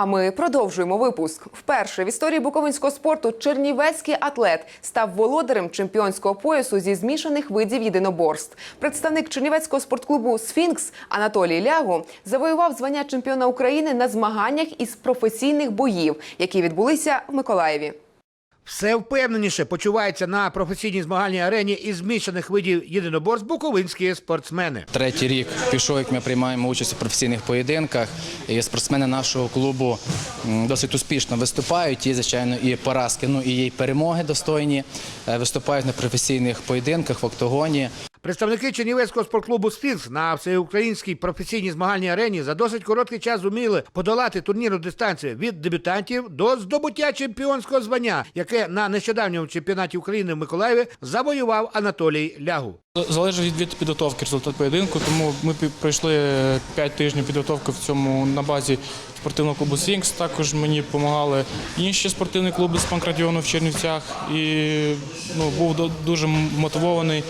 А ми продовжуємо випуск. Вперше в історії буковинського спорту чернівецький атлет став володарем чемпіонського поясу зі змішаних видів єдиноборств. Представник чернівецького спортклубу Сфінкс Анатолій Лягу завоював звання чемпіона України на змаганнях із професійних боїв, які відбулися в Миколаєві. Все впевненіше почувається на професійній змагальній арені із змішаних видів єдиноборств буковинські спортсмени. Третій рік пішов, як ми приймаємо участь у професійних поєдинках. І спортсмени нашого клубу досить успішно виступають. Є, звичайно, і поразки, ну і є перемоги достойні. Е, Виступають на професійних поєдинках в октагоні. Представники Чернівецького спортклубу Сфінкс на всеукраїнській професійній змагальній арені за досить короткий час зуміли подолати турнірну дистанцію від дебютантів до здобуття чемпіонського звання, яке на нещодавньому чемпіонаті України в Миколаєві завоював Анатолій Лягу. Залежить від, підготовки результат поєдинку, тому ми пройшли 5 тижнів підготовки в цьому на базі спортивного клубу Сінкс. Також мені допомагали інші спортивні клуби з Панкратіону в Чернівцях і ну, був дуже мотивований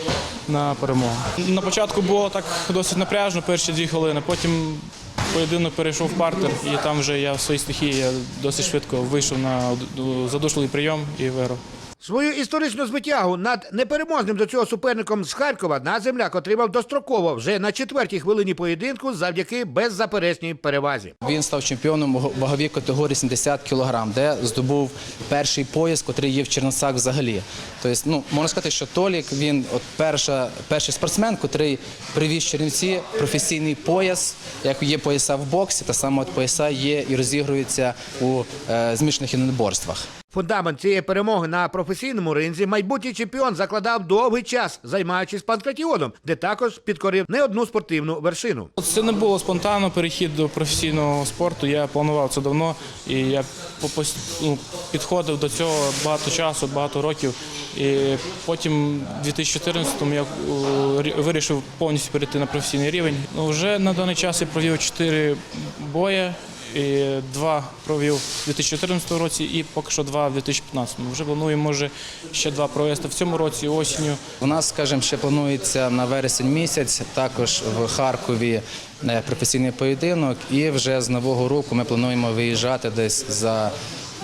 на перемогу. На початку було так досить напряжно, перші дві хвилини, потім поєдинок перейшов партер, і там вже я в своїй стихії я досить швидко вийшов на задушливий прийом і виграв. Свою історичну звитягу над непереможним до цього суперником з Харкова на земляк отримав достроково вже на четвертій хвилині поєдинку завдяки беззаперечній перевазі. Він став чемпіоном ваговій категорії 70 кг, де здобув перший пояс, який є в Черносах взагалі. Тобто, ну, можна сказати, що Толік він от перша, перший спортсмен, який привіз Чернівці професійний пояс, як є пояса в боксі, та саме от пояса є і розігруються у е, змішаних єдиноборствах. Фундамент цієї перемоги на професійному ринзі майбутній чемпіон закладав довгий час, займаючись панкратіоном, де також підкорив не одну спортивну вершину. Це не було спонтанно перехід до професійного спорту. Я планував це давно, і я ну, підходив до цього багато часу, багато років. І потім, в 2014-му, я вирішив повністю перейти на професійний рівень. Ну, вже на даний час я провів чотири бої. Два провів у 2014 році і поки що два в 2015. Вже плануємо, може, ще два провести в цьому році осінню. У нас, скажімо, ще планується на вересень місяць, також в Харкові е, професійний поєдинок. І вже з нового року ми плануємо виїжджати десь за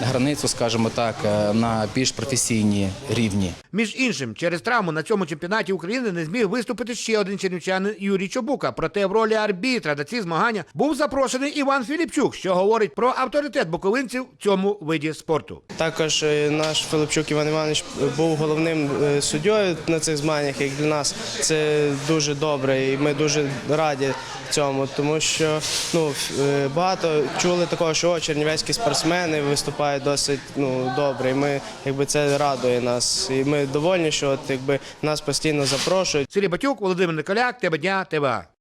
границю, скажімо так, е, на більш професійні рівні. Між іншим, через травму на цьому чемпіонаті України не зміг виступити ще один чернівчанин Юрій Чобука. Проте в ролі арбітра на ці змагання був запрошений Іван Філіпчук, що говорить про авторитет буковинців в цьому виді спорту. Також е, наш Филипчук Іван Іванович був головним е, суддєю на цих змаганнях. Як для нас це дуже добре, і ми дуже раді цьому, тому що ну багато чули такого, що о, чернівецькі спортсмени виступають досить ну добре. І ми якби це радує нас. І ми довольні, що от якби нас постійно запрошують. Сергій Батюк, Володимир Николяк, тебе дня, ТВА.